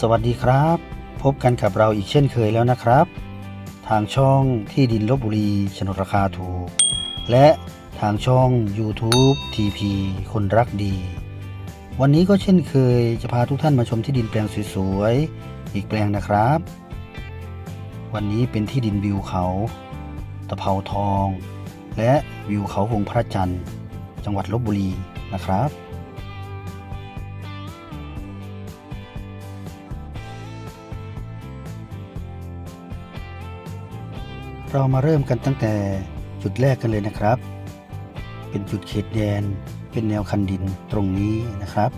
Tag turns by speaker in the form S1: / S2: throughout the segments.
S1: สวัสดีครับ พบกันกับเราอีกเช่นเคยแล้วนะครับ ทางช่องที่ดินลบบุรีโฉนดราคาถูก และทางช่อง YouTube TP คนรักดี วันนี้ก็เช่นเคยจะพาทุกท่านมาชมที่ดินแปลงสวยๆอีกแปลงนะครับ วันนี้เป็นที่ดินวิวเขา ตะเภาทอง และวิวเขาวงพระจันทร์ จังหวัดลบบุรีนะครับ เรามาเริ่มกันตั้งแต่จุดแรกกันเลยนะครับ เป็นจุดเขตแดน เป็นแนวคันดินตรงนี้นะครับ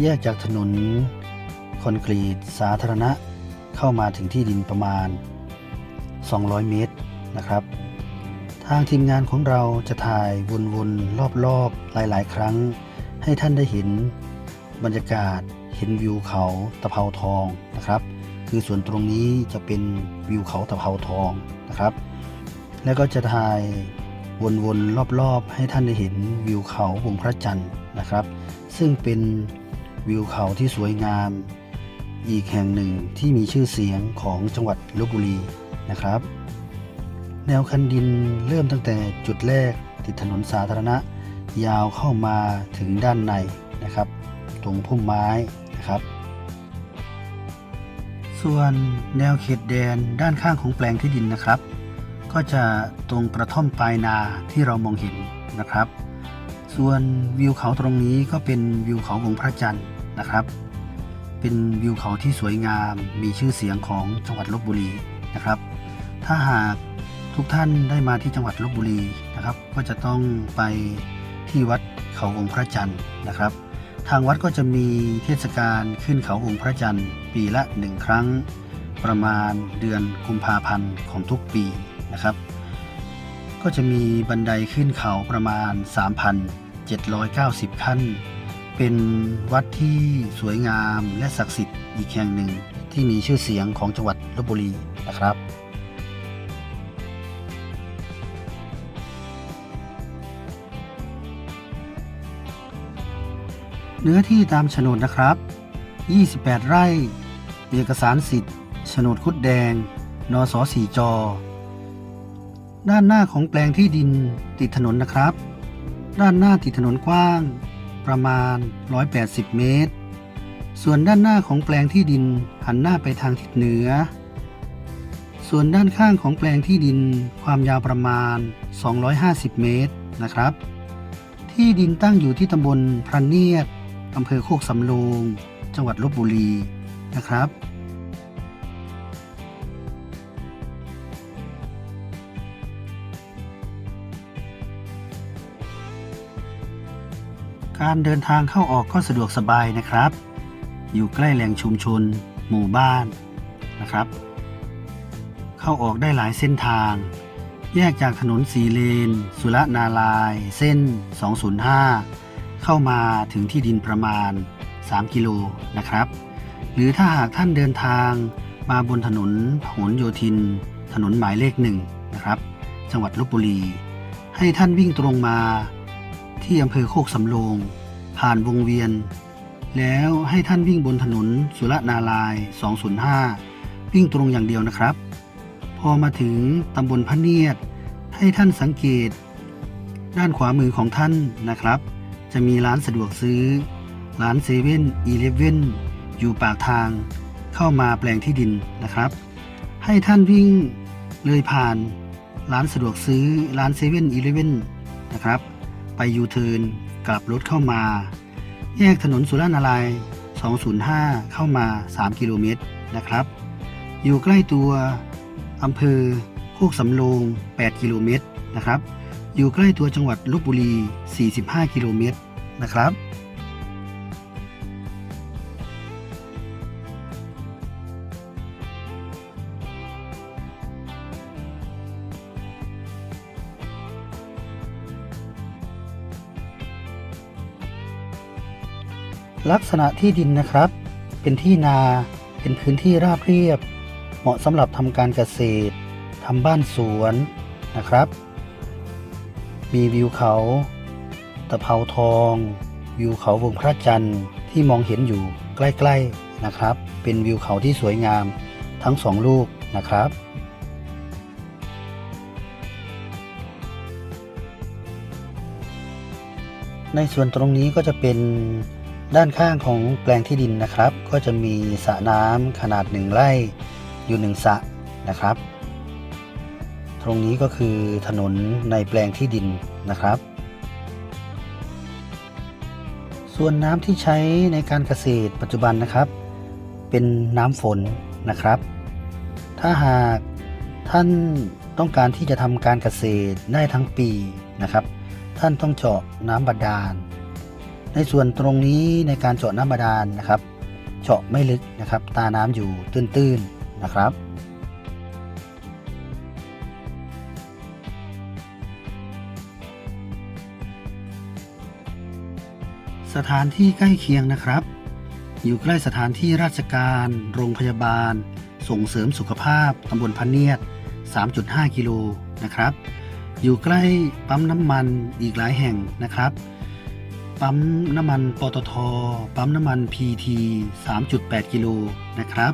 S1: แยกจากถนนคอนกรีตสาธารณะเข้ามาถึงที่ดินประมาณ 200 เมตรนะครับ ทางทีมงานของเราจะถ่ายวนๆ รอบๆ หลายๆ ครั้ง ให้ท่านได้เห็นบรรยากาศ เห็นวิวเขาตะเภาทองนะครับ คือส่วนตรงนี้จะเป็นวิวเขาตะเภาทองนะครับ แล้วก็จะถ่ายวนๆรอบๆ ให้ท่านได้เห็นวิวเขาวงพระจันทร์นะครับ ซึ่งเป็นวิวเขาที่สวยงาม อีกแห่งหนึ่งที่มีชื่อเสียงของจังหวัดลบบุรีนะครับ แนวคันดินเริ่มตั้งแต่จุดแรกติดถนนสาธารณะ ยาวเข้ามาถึงด้านในนะครับ ตรงพุ่มไม้นะครับ ส่วนแนวเขตแดนด้านข้างของแปลงที่ดินนะครับ ก็จะตรงกระท่อมปลายนาที่เรามองเห็นนะครับ ส่วนวิวเขาตรงนี้ก็เป็นวิวเขาวงพระจันทร์นะครับ เป็นวิวเขาที่สวยงามมีชื่อเสียงของจังหวัดลบบุรีนะครับ ถ้าหากทุกท่านได้มาที่จังหวัดลบบุรีนะครับ ก็จะต้องไปที่วัดเขาวงค์พระจันทร์นะครับ ทางวัดก็จะมีเทศกาลขึ้นเขาองค์พระจันทร์ ปีละหนึ่งครั้ง ประมาณเดือนกุมภาพันธ์ของทุกปีนะครับ ก็จะมีบันไดขึ้นเขาประมาณ 3,790 ขั้น เป็นวัดที่สวยงามและศักดิ์สิทธิ์อีกแห่งหนึ่งที่มีชื่อเสียงของจังหวัดลบบุรีนะครับ เนื้อที่ตามโฉนดนะครับ 28 ไร่ เอกสารสิทธิ์โฉนดคุดแดง นสสีจอ ด้านหน้าของแปลงที่ดินติดถนนนะครับ ด้านหน้าติดถนนกว้าง ประมาณ 180 เมตร ส่วนด้านหน้าของแปลงที่ดินหันหน้าไปทางทิศเหนือ ส่วนด้านข้างของแปลงที่ดินความยาวประมาณ 250 เมตรนะครับ ที่ดินตั้งอยู่ที่ตำบลพระเนียด อำเภอโคกสำโรงจังหวัดลบบุรีนะครับ การเดินทางเข้าออกก็สะดวกสบายนะครับ อยู่ใกล้แหล่งชุมชน หมู่บ้านนะครับ เข้าออกได้หลายเส้นทาง แยกจากถนนสีเลน สุรนาลาย เส้น 205 เข้ามาถึงที่ดินประมาณ 3 กิโลนะครับ หรือถ้าหากท่านเดินทางมาบนถนนผลโยธิน ถนนหมายเลขหนึ่งนะครับ จังหวัดลบบุรี ให้ท่านวิ่งตรงมาที่อำเภอโคกสำโรงผ่านวงเวียน แล้วให้ท่านวิ่งบนถนนสุรนาลาย 205 วิ่งตรงอย่างเดียวนะครับ พอมาถึงตำบลพระเนียด ให้ท่านสังเกต ด้านขวามือของท่านนะครับ จะมีร้านสะดวกซื้อ ร้านเซเว่นอีเลฟเว่นอยู่ปากทาง เข้ามาแปลงที่ดินนะครับ ให้ท่านวิ่งเลยผ่านร้านสะดวกซื้อร้านเซเว่นอีเลฟเว่นนะครับ ไปยูเทิร์นกลับรถเข้ามา แยกถนนสุรนาลาย 205 เข้ามา 3 กิโลเมตรนะครับ อยู่ใกล้ตัวอำเภอโคกสำโรง 8 กิโลเมตรนะครับ อยู่ใกล้ตัวจังหวัดลบบุรี 45 กิโลเมตร นะครับลักษณะที่ดินนะครับ เป็นที่นา เป็นพื้นที่ราบเรียบ เหมาะสำหรับทำการเกษตร ทำบ้านสวนนะครับ มีวิวเขา ตะเภาทอง วิวเขาวงพระจันทร์ที่มองเห็นอยู่ใกล้ๆนะครับ เป็นวิวเขาที่สวยงามทั้งสองลูกนะครับในส่วนตรงนี้ก็จะเป็นด้านข้างของแปลงที่ดินนะครับ ก็จะมีสระน้ำขนาดหนึ่งไร่อยู่หนึ่งสระนะครับ ตรงนี้ก็คือถนนในแปลงที่ดินนะครับ ส่วนน้ำที่ใช้ในการเกษตรปัจจุบันนะครับ เป็นน้ำฝนนะครับ ถ้าหากท่านต้องการที่จะทำการเกษตรได้ทั้งปีนะครับ ท่านต้องเจาะน้ำบาดาล ในส่วนตรงนี้ในการเจาะน้ำบาดาลนะครับ เจาะไม่ลึกนะครับ ตาน้ำอยู่ตื้นๆนะครับ สถานที่ใกล้เคียงนะครับ อยู่ใกล้สถานที่ราชการ โรงพยาบาล ส่งเสริมสุขภาพตำบลพะเนียด 3.5 กิโลนะครับ อยู่ใกล้ปั๊มน้ำมันอีกหลายแห่งนะครับ ปั๊มน้ำมันปตท ปั๊มน้ำมัน PT 3.8 กิโลนะครับ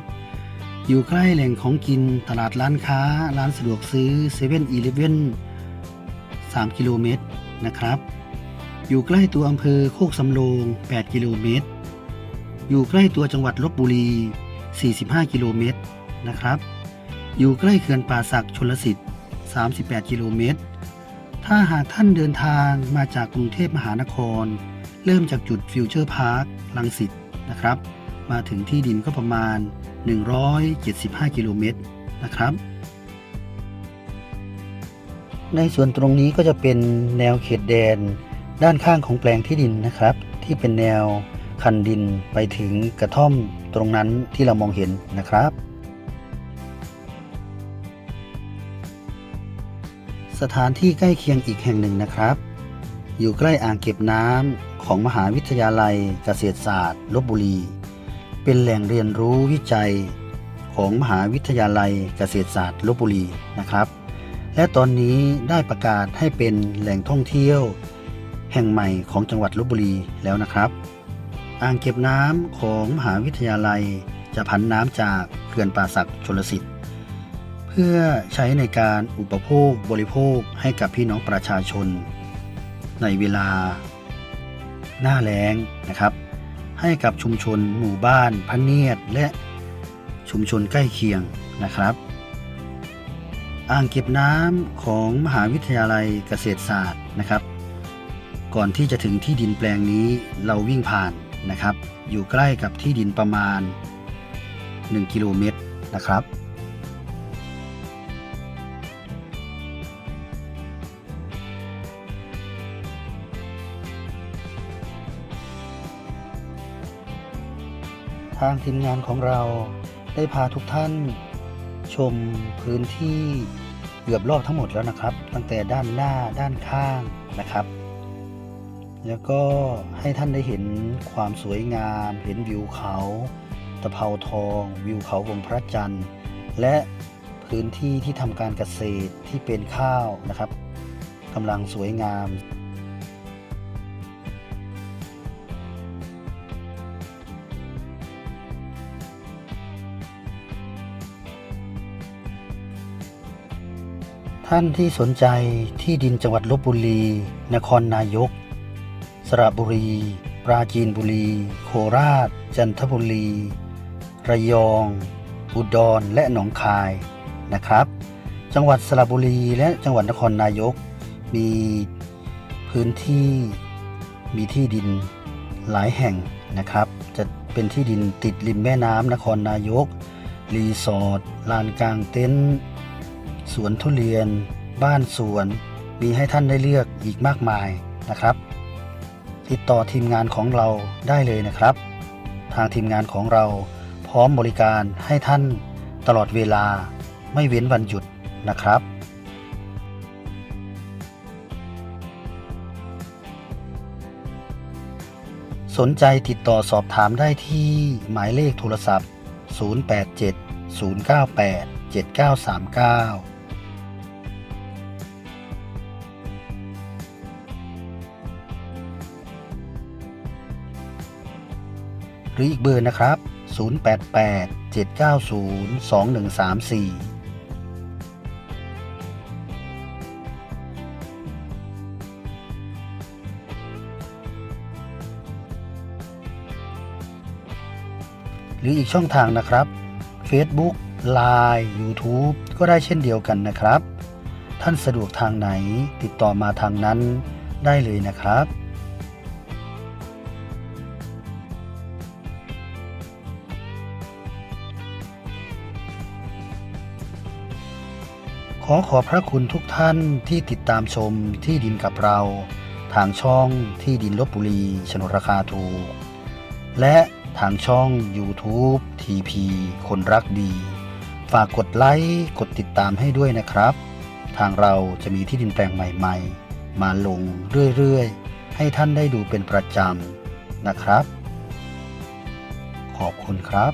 S1: อยู่ใกล้แหล่งของกินตลาดร้านค้า ร้านสะดวกซื้อ7 e เ e ่ e อ3กิโลเมตรนะครับ อยู่ใกล้ตัวอำเภอโคกสำโรง 8 กิโลเมตร อยู่ใกล้ตัวจังหวัดลบบุรี 45 กิโลเมตรนะครับ อยู่ใกล้เขื่อนป่าสักชลสิทธิ์ 38 กิโลเมตร ถ้าหากท่านเดินทางมาจากกรุงเทพมหานคร เริ่มจากจุดฟิวเจอร์พาร์คลังสิตนะครับ มาถึงที่ดินก็ประมาณ 175 กิโลเมตรนะครับในส่วนตรงนี้ก็จะเป็นแนวเขตแดน ด้านข้างของแปลงที่ดินนะครับ ที่เป็นแนวคันดินไปถึงกระท่อมตรงนั้นที่เรามองเห็นนะครับ สถานที่ใกล้เคียงอีกแห่งหนึ่งนะครับ อยู่ใกล้อ่างเก็บน้ำของมหาวิทยาลัยเกษตรศาสตร์ลบบุรี เป็นแหล่งเรียนรู้วิจัยของมหาวิทยาลัยเกษตรศาสตร์ลบบุรีนะครับ และตอนนี้ได้ประกาศให้เป็นแหล่งท่องเที่ยว แห่งใหม่ของจังหวัดลบบุรีแล้วนะครับ อ่างเก็บน้ำของมหาวิทยาลัยจะผันน้ำจากเขื่อนป่าสักชลสิทธิ์เพื่อใช้ในการอุปโภคบริโภคให้กับพี่น้องประชาชน ในเวลา หน้าแล้งนะครับ ให้กับชุมชนหมู่บ้านพะเนียดและชุมชนใกล้เคียงนะครับอ่างเก็บน้ำของมหาวิทยาลัยเกษตรศาสตร์นะครับ ก่อนที่จะถึงที่ดินแปลงนี้เราวิ่งผ่านนะครับ อยู่ใกล้กับที่ดินประมาณ 1 กิโลเมตรนะครับ ทางทีมงานของเราได้พาทุกท่านชมพื้นที่เกือบรอบทั้งหมดแล้วนะครับ ตั้งแต่ด้านหน้าด้านข้างนะครับ แล้วก็ให้ท่านได้เห็นความสวยงาม เห็นวิวเขาตะเภาทอง วิวเขาวงพระจันทร์ และพื้นที่ที่ทำการเกษตรที่เป็นข้าวนะครับกำลังสวยงามท่านที่สนใจที่ดินจังหวัดลบบุรี นครนายก ระบุรี ปราจีนบุรี โคราช จันทบุรี ระยอง อุดร และหนองคายนะครับ จังหวัดสระบุรีและจังหวัดนครนายก มีพื้นที่มีที่ดินหลายแห่งนะครับ จะเป็นที่ดินติดริมแม่น้ำนครนายก รีสอร์ทลานกลางเต็นท์สวนทุเรียน บ้านสวน มีให้ท่านได้เลือกอีกมากมายนะครับ ติดต่อทีมงานของเราได้เลยนะครับ ทางทีมงานของเราพร้อมบริการให้ท่านตลอดเวลาไม่เว้นวันหยุดนะครับ สนใจติดต่อสอบถามได้ที่หมายเลขโทรศัพท์ 087 098 7939 หรืออีกเบอร์นะครับ 088 790 2134หรืออีกช่องทางนะครับ Facebook Line YouTube ก็ได้เช่นเดียวกันนะครับ ท่านสะดวกทางไหนติดต่อมาทางนั้นได้เลยนะครับ ขอขอบพระคุณทุกท่านที่ติดตามชมที่ดินกับเรา ทางช่องที่ดินลบบุรีชนดราคาถูก และทางช่อง YouTube TP คนรักดี ฝากกดไลค์ กดติดตามให้ด้วยนะครับ ทางเราจะมีที่ดินแปลงใหม่ๆ มาลงเรื่อยๆ ให้ท่านได้ดูเป็นประจำนะครับ ขอบคุณครับ